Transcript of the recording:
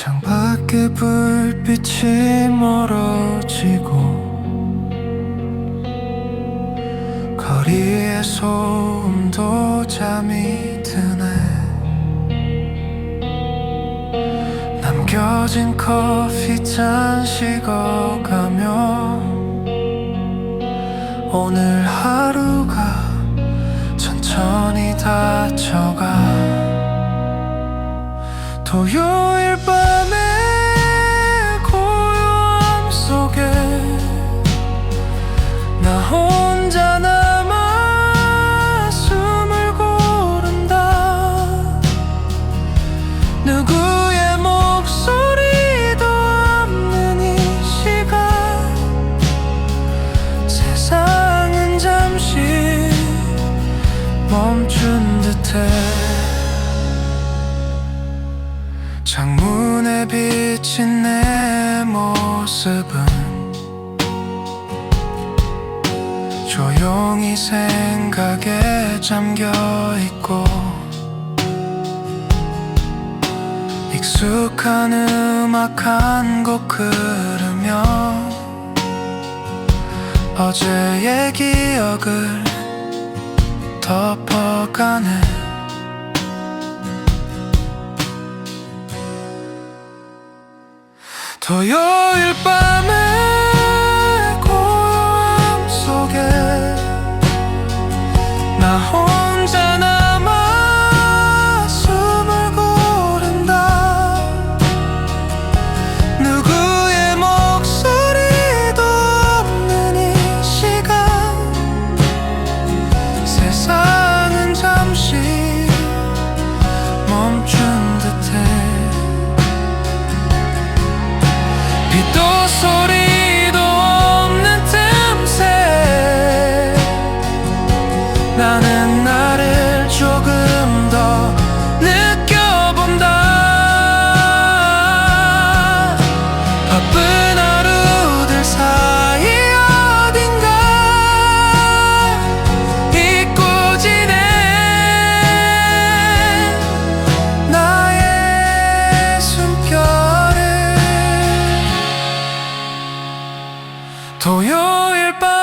창밖에 불빛이 멀어지고 거리의 소음도 잠이 드네. 남겨진 커피 잔 식어가며 오늘 하루가 천천히 다쳐가. 토요일 창문에 비친 내 모습은 조용히 생각에 잠겨 있고 익숙한 음악 한 곡 흐르며 어제의 기억을 덮어가네 토요일 밤 나는 나를 조금 더 느껴본다. 바쁜 하루들 사이 어딘가 잊고 지내. 나의 숨결을 토요일 밤